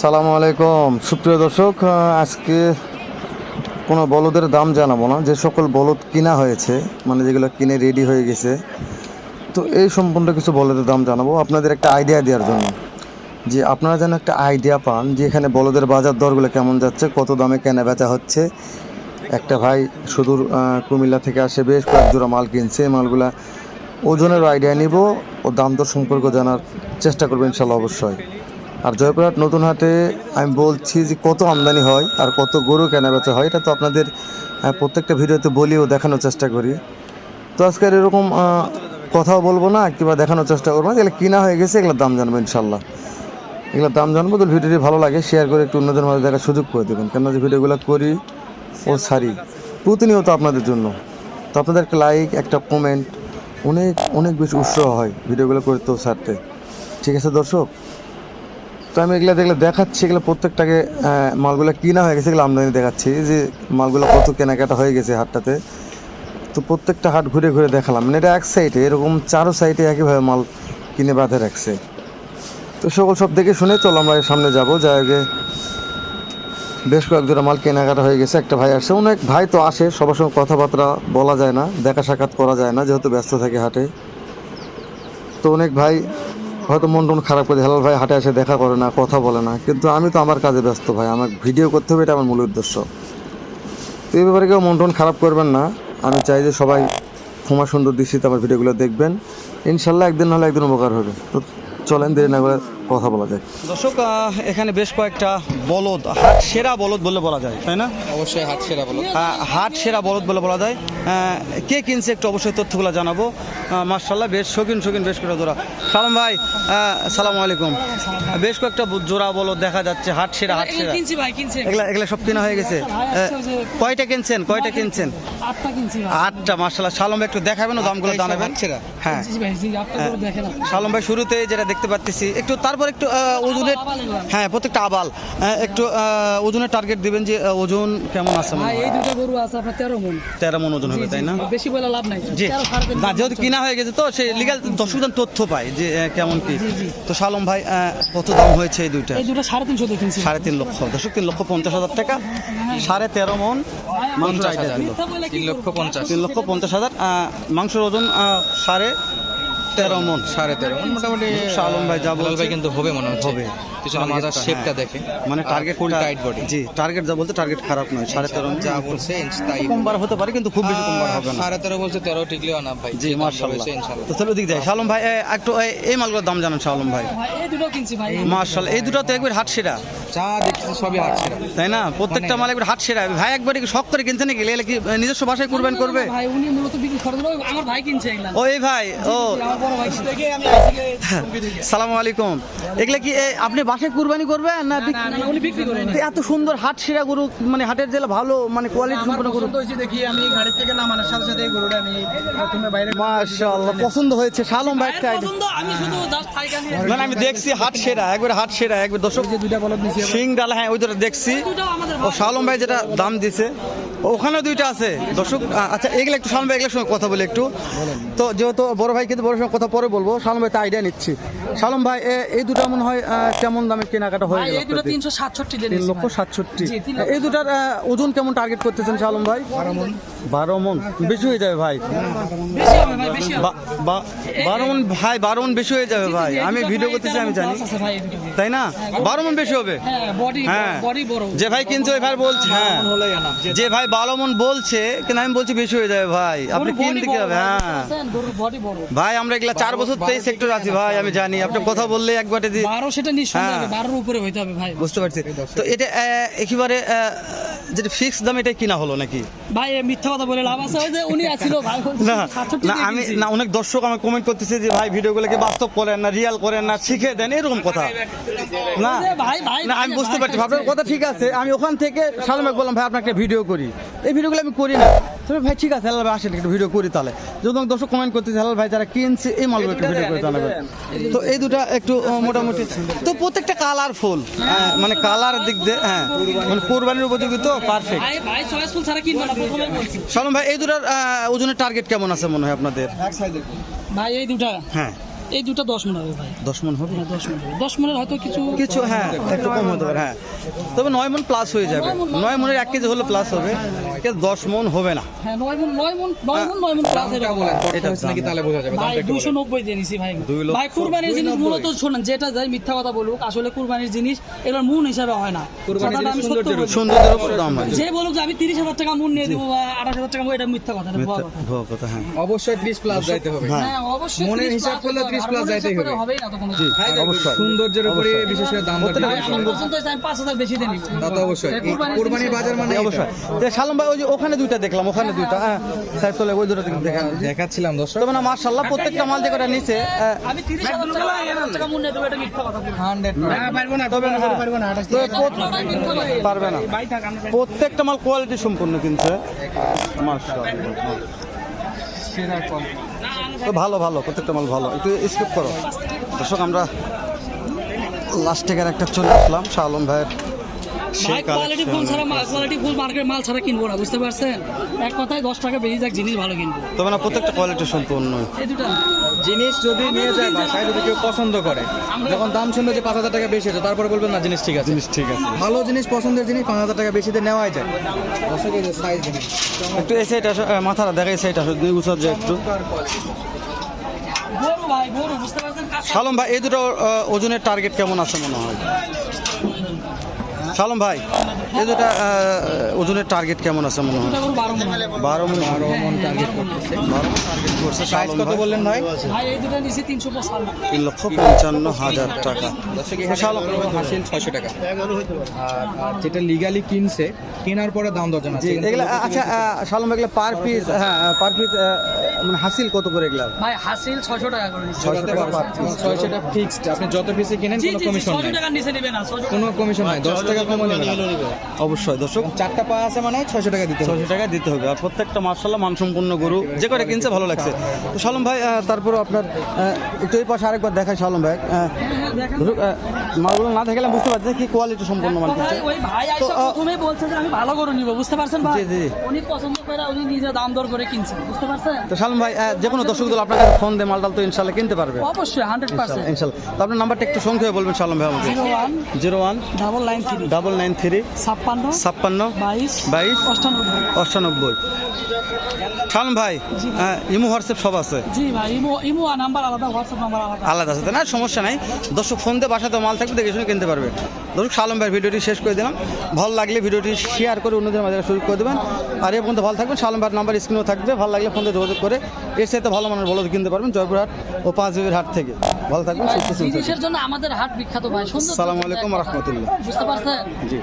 আসসালামু আলাইকুম। সুপ্রিয় দর্শক আজকে কোনো বলদের দাম জানাব না। যে সকল বলদ কিনা হয়েছে মানে যেগুলো কিনে রেডি হয়ে গেছে, তো এই সম্পূর্ণ কিছু বলদের দাম জানাব। আপনাদের একটা আইডিয়া দেওয়ার জন্য। যে আপনারা যেন একটা আইডিয়া পান যে এখানে বলদের বাজার দরগুলো কেমন যাচ্ছে, কত দামে কেনা বেচা হচ্ছে। একটা ভাই সুদূর কুমিল্লা থেকে আসে, বেশ কয়েক জোড়া মাল কিনছে। মালগুলা ওজনের আইডিয়া নিব। ও দাম দর সম্পর্ক জানার চেষ্টা করব ইনশাল্লাহ অবশ্যই। আর জয়পুরহাট নতুন হাটে আমি বলছি যে কত আমদানি হয় আর কত গরু কেনা বেচা হয়, এটা তো আপনাদের প্রত্যেকটা ভিডিওতে বলি ও দেখানোর চেষ্টা করি। তো আজকের এরকম কথাও বলব না, কিংবা দেখানোর চেষ্টা করব না, যেগুলো কিনা হয়ে গেছে, এগুলোর দাম জানব ইনশাল্লাহ। এগুলোর দাম জানব তো ভিডিওটি ভালো লাগে শেয়ার করে একটু অন্যদের মাঝে দেখার সুযোগ করে দেবেন। কেন যে ভিডিওগুলো করি ও ছাড়ি, প্রতিনিয়ত আপনাদের জন্য। তো আপনাদের একটা লাইক একটা কমেন্ট অনেক অনেক বেশি উৎসাহ হয় ভিডিওগুলো করতে ও ছাড়তে। ঠিক আছে দর্শক? তো আমি এগুলো দেখলে দেখাচ্ছি, এগুলো প্রত্যেকটাকে মালগুলো কিনা হয়ে গেছে, এগুলো আমদানি দেখাচ্ছি। যে মালগুলো কত কেনাকাটা হয়ে গেছে হাটটাতে, তো প্রত্যেকটা হাট ঘুরে ঘুরে দেখালাম। মানে এটা এক সাইডে এরকম চারো সাইডে একইভাবে মাল কিনে বাঁধে রাখছে। তো সকল সব দেখে শুনে চলো আমরা সামনে যাব, যাই আগে বেশ কয়েক জোড়া মাল কেনাকাটা হয়ে গেছে, একটা ভাই আসছে। অনেক ভাই তো আসে, সবার সঙ্গে কথাবার্তা বলা যায় না, দেখা সাক্ষাৎ করা যায় না, যেহেতু ব্যস্ত থাকে হাটে। তো অনেক ভাই হয়তো মন টন খারাপ করে হেলাল ভাই হাটে এসে দেখা করে না, কথা বলে না। কিন্তু আমি তো আমার কাজে ব্যস্ত ভাই, আমার ভিডিও করতে হবে এটা আমার মূল উদ্দেশ্য। তো এই ব্যাপারে কেউ মন টন খারাপ করবেন না। আমি চাই যে সবাই ক্ষমা সুন্দর দৃষ্টিতে আমার ভিডিওগুলো দেখবেন। ইনশাল্লাহ একদিন নাহলে একদিন উপকার হবে। তো চলেন দেরি না করে কথা বলা যায়। দর্শক এখানে বেশ কয়েকটা বলদ হাট সেরা বলদ বলে বলা যায় তাই না? অবশ্যই হাট সেরা বলো আহ, হাট সেরা বলদ বলে বলা যায়। কে কিনছে একটু অবশ্যই তথ্যগুলো জানাব। মার্শাল্লাহ বেশ শৌখিন শৌখিন বেশ কয়েকটা জোড়া। সালাম ভাই সালাম আলাইকুম। বেশ কয়েকটা জোড়া বলদ দেখা যাচ্ছে হাট সেরা হাট সেরা। এগুলা এগুলা সব কেনা হয়ে গেছে। কয়টা কিনছেন? কয়টা কিনছেন? আটটা কিনছি ভাই। আটটা মার্শাল্লাহ সালাম ভাই একটু দেখাবেন ও দামগুলো জানাবেন। হ্যাঁ। আপনি। সালম ভাই শুরুতে যেটা দেখতে পাচ্ছি একটু তারপর একটু ওজনের হ্যাঁ প্রত্যেকটা আবাল। একটু ওজনের টার্গেট দিবেন যে ওজন কেমন আছে মনে হয়? এই দুটো গরু আছে আপনার তেরো মন। তেরো মন ওজন হবে তাই না? বেশি বলে লাভ নাই। জি। না যেহেতু কিনা হয়ে গেছে তো সেই লিগাল দর্শকজন তথ্য পায় যে কেমন কি। তো সালম ভাই কত দাম হয়েছে এই দুইটা? এই দুটো সাড়ে তিনশো কিনছি। সাড়ে তিন লক্ষ। দর্শক তিন লক্ষ পঞ্চাশ হাজার টাকা। সাড়ে তেরো মন মাংস তিন লক্ষ? পঞ্চাশ। তিন লক্ষ পঞ্চাশ হাজার মাংসের ওজন সাড়ে তেরো মন সাড়ে তেরো মোটামুটি শালম আলম ভাই যা ভাই কিন্তু হবে মনে হচ্ছে হবে। পিছনে মাজার শেপটা হ্যাঁ। দেখে। মানে টার্গেট ফুল টাইট বডি জি টার্গেট যা বলতে টার্গেট খারাপ নয় সাড়ে তেরো যা বলছে ইঞ্চ তাই কমবার হতে পারে কিন্তু খুব বেশি কমবার হবে না। সাড়ে তেরো বলছে তেরো টিকলেও না ভাই জি মার্শাল্লাহ তো চলো দিক যাই। শালম ভাই একটু এই মালগুলোর দাম জানান শালম ভাই। ভাই এই দুটো কিনছি ভাই মার্শাল্লাহ এই দুটো তো একবার হাট সেরা। যা দেখছি সবই হাট সেরা। তাই না? প্রত্যেকটা মাল একবার হাট সেরা। ভাই একবারে কি শখ করে কিনছে নাকি? কি নিজস্ব ভাষায় কুরবান করবে? ভাই উনি মূলত বিক্রি করে আমার ভাই কিনছে এগুলা। ও এই ভাই ও। আমার সালাম আলাইকুম। এগুলা কি আপনি বাসায় কুরবানি করবেন না উনি বিক্রি করেন এত সুন্দর হাট সেরা গরু মানে হাটের জেলা ভালো মানে কোয়ালিটি সম্পন্ন গরু। পছন্দ হয়েছে দেখি আমি গাড়ি থেকে নামানোর সাথে সাথে এই গরুটা আমি প্রথমে বাইরে মাশাআল্লাহ পছন্দ হয়েছে। শালম ভাই একটা পছন্দ আমি শুধু জাস্ট না আমি দেখছি হাট সেরা একবার হাট সেরা একবার দর্শক। যে দুইটা বলদ নিছি সিং ডালা হ্যাঁ ওই দুটো দেখছি। ও শালম ভাই যেটা দাম দিছে। ওখানে দুইটা আছে। দর্শক আচ্ছা এগুলো একটু শালম ভাই এগুলোর সঙ্গে কথা বলি একটু। তো যেহেতু বড় ভাই কিন্তু বড় সঙ্গে কথা পরে বলব শালম ভাই তো আইডিয়া নিচ্ছি। শালম ভাই এই দুটো মনে হয় কেমন দামে কেনাকাটা হয়ে গেল তিনশো সাতষট্টি তিন লক্ষ সাতষট্টি। এই দুটার ওজন কেমন টার্গেট করতেছেন শালম ভাই? বারো মন। বেশি হয়ে যাবে ভাই? বেশি হবে ভাই বেশি হবে। বা- বা- বারো মন ভাই বারো মন বেশি হয়ে যাবে ভাই। আমি ভিডিও করতেছি আমি জানি। তাই না? বারো মন বেশি হবে? হ্যাঁ বডি হ্যাঁ বডি বড়। যে ভাই কিনছে ওই ভাই বলছে হ্যাঁ। যে ভাই বারো মন বলছে কিন্তু আমি বলছি বেশি হয়ে যাবে ভাই। আপনি কিন দিকে হবে হ্যাঁ। ভাই আমরা এগুলা চার বছর তো এই সেক্টর আছি ভাই আমি জানি। আপনি কথা বললে একবারে বারো সেটা নিশ্চয় হ্যাঁ। বারোর উপরে হইতে হবে ভাই। বুঝতে পারছি। তো এটা আহ, একেবারে যেটা ফিক্স দাম এটা কিনা হলো নাকি? ভাই মিথ্যা কথা বলে লাভ আছে। ওই যে উনি আছিল ভাই না না আমি না অনেক দর্শক আমি কমেন্ট করতেছি যে ভাই ভিডিওগুলোকে বাস্তব করেন না রিয়াল করেন না শিখে দেন এরকম কথা। না ওই ভাই ভাই না আমি বুঝতে পারছি আপনার কথা ঠিক আছে আমি ওখান থেকে সালমাক বললাম ভাই আপনাকে একটা ভিডিও করি। এই ভিডিওগুলো আমি করি না। তবে ভাই ঠিক আছে হেলাল ভাই আসেন একটু ভিডিও করি তাহলে। যদি আমি দর্শক কমেন্ট করতেছে হেলাল ভাই যারা কিনছে এই মালগুলো একটু ভিডিও করে জানাবেন। তো এই দুটা একটু মোটামুটি। তো প্রত্যেকটা কালারফুল মানে কালার দিক দিয়ে হ্যাঁ মানে কোরবানির উপযোগী তো পারফেক্ট ভাই ভাই চয়েসফুল ছাড়া কিনবে না প্রথমে বলছি। সালম ভাই এই দুটার ওজনের টার্গেট কেমন আছে মনে হয় আপনাদের? ভাই এই দুটা। হ্যাঁ। এই দুটো দশ মন হবে ভাই। দশ মন হবে? হ্যাঁ, দশ মন হবে। দশ মনের হয়তো কিছু কিছু হ্যাঁ একটু কম হতে পারে হ্যাঁ। তবে নয় মন প্লাস হয়ে যাবে। নয় মনের এক কেজি হলে প্লাস হবে। কিন্তু দশ মন হবে না। হ্যাঁ নয় মন নয় মন নয় মন নয় মন প্লাস দামটা বলেন কত নাকি তাহলে বোঝা যাবে ভাই দামটা একটু দুইশো বলেন। নব্বই দিয়ে নিছি ভাই। ভাই কুরবানির জিনিস মূলত শোনেন যেটা যায় মিথ্যা কথা বলুক আসলে কুরবানির জিনিস এগুলোর মন হিসাবে হয় না। কুরবানির কথাটা আমি সত্য বলি। সৌন্দর্যের উপর দাম হয়। যে বলুক যে আমি তিরিশ হাজার টাকা মন নিয়ে দেবো বা আঠাশ হাজার টাকা এটা মিথ্যা কথা ভুয়া কথা। হ্যাঁ। অবশ্যই 30 প্লাস যাইতে হবে। হ্যাঁ। হ্যাঁ অবশ্যই মনের 30 হিসাব করলে হতে হবে। 30 আর যাইতেই হবে। হবেই না তো কোনো জি অবশ্যই। সৌন্দর্যের উপরে বিশেষ করে দাম দর প্রত্যেকটা আমার পছন্দ হয়েছে, আমি পাঁচ হাজার বেশি দিয়ে নিবো। তা তো অবশ্যই। জিনিস- বাজার মানে অবশ্যই। যে শালম ভাই ওই যে ওখানে দুইটা দেখলাম ওখানে দুইটা হ্যাঁ। স্যার চলে ওই দুটো দেখান দেখাচ্ছিলাম দর্শক। তবে না মার্শাল্লাহ প্রত্যেকটা মাল যে কটা নিচে আমি তিরিশ হাজার টাকা মন দেবো এটা মিথ্যা কথা বলব। 100 পারব না। তবে হ্যাঁ, পারব না আঠাশ তবে প্রত- পুরোটাই মিথ্যা কথা। পারবে না। ভাই থাক, আমরা প্রত্যেকটা মাল কোয়ালিটি সম্পূর্ণ কিনছে মার্শাল্লাহ তো ভালো ভালো প্রত্যেকটা মাল ভালো। একটু স্কিপ করো। দর্শক আমরা লাস্ট থেকে একটা চলে আসলাম শাহ আলম ভাইয়ের সেই ভাই কোয়ালিটি ফুল ছাড়া কোয়ালিটি ফুল মার্কেট মাল ছাড়া কিনবো না বুঝতে পারছেন? এক কথায় দশ টাকা বেশি যাক জিনিস ভালো কিনবো। তবে না প্রত্যেকটা কোয়ালিটি সম্পূর্ণ। এই দুটা। জিনিস যদি নিয়ে যায় বাসায় যদি কেউ পছন্দ করে যখন দাম শুনবে যে পাঁচ হাজার টাকা বেশি আছে তারপরে বলবেন না জিনিস ঠিক আছে। জিনিস ঠিক আছে। ভালো জিনিস পছন্দের জিনিস পাঁচ হাজার টাকা বেশিতে নেওয়াই যায়। একটু এই সাইড মাথাটা দেখা এই সাইড আসো দুই যে একটু। বড় ভাই এই দুটো ওজনের টার্গেট কেমন আছে মনে হয়? সালম ভাই এই দুটা ওজনের টার্গেট কেমন আছে মনে হয়? বারো মন। বারো মন টার্গেট করতেছে। বারো মন টার্গেট করছে সাইজ কত ভাই। বললেন ভাই? তিন লক্ষ পঞ্চান্ন হাজার টাকা। হাসিল ছয়শো টাকা। আর আর যেটা লিগালি কিনছে কেনার পরে দাম দর জানাচ্ছে এগুলা আচ্ছা ভাই এগুলা পার পিস হ্যাঁ পার পিস মানে হাসিল কত করে এগুলা? ভাই হাসিল ছয়শো টাকা করে নিচ্ছে ছয়শো টাকা per piece। ছয়শোটা ফিক্সড আপনি যত পিসে কিনেন কোনো কমিশন নাই। টাকার নিচে নেবে না কোনো কমিশন নাই। দশ টাকা কমও নেবে অবশ্যই দর্শক। চারটা পা আছে মানে ছয়শো টাকা দিতে হবে। ছশো টাকা দিতে হবে। আর প্রত্যেকটা মার্শাল্লাহ মানসম্পন্ন গরু যে কটা কিনছে ভালো লাগছে। তো শালম ভাই তারপরে আপনার একটু এই পাশে আরেকবার দেখাই শালম ভাই। মালগুলো না দেখালে বুঝতে পারছি যে কি কোয়ালিটি সম্পন্ন মাল কিনছে ওই ভাই আইসা প্রথমেই বলছে যে আমি ভালো করে নিব বুঝতে পারছেন ভাই? জি, জি। উনি পছন্দ করে উনি নিজে দাম দর করে কিনছে বুঝতে পারছেন? তো শালম ভাই যে কোনো দর্শক দল আপনার কাছে ফোন দিয়ে মালটাল তো ইনশাল্লাহ কিনতে পারবে। অবশ্যই হান্ড্রেড পার্সেন্ট ইনশাল্লাহ। তো আপনার নাম্বারটা একটু সংক্ষেপে বলবেন শালম ভাই আমাকে। Zero one double nine three. Double nine three ছাপ্পান্ন ছাপ্পান্ন বাইশ বাইশ অষ্টানব্বই। অষ্টানব্বই। শালম ভাই ইমো হোয়াটসঅ্যাপ সব আছে? জি ভাই ইমো ইমো নাম্বার আলাদা হোয়াটসঅ্যাপ নাম্বার আলাদা। আলাদা আছে না? সমস্যা নাই। দর্শক ফোন দিয়ে বাসাতে মাল থাকবে দেখে শুনে কিনতে পারবে। দর্শক সালম ভাই ভিডিওটি শেষ করে দিলাম। ভালো লাগলে ভিডিওটি শেয়ার করে অন্যদের মাঝে শুরু করে দেবেন। আর এ পর্যন্ত ভালো থাকবেন। সালম ভাইয়ের নাম্বার স্ক্রিনেও থাকবে। ভালো লাগলে ফোন দিয়ে যোগাযোগ করে এর সাথে ভালো মানুষ বলদ কিনতে পারবেন জয়পুরহাট ও পাঁচ বিবির হাট থেকে। ভালো থাকবেন সুস্থ জন্য আমাদের হাট বিখ্যাত ভাই। সুন্দর আলাইকুম রহমতুল্লাহ। বুঝতে পারছেন? জি।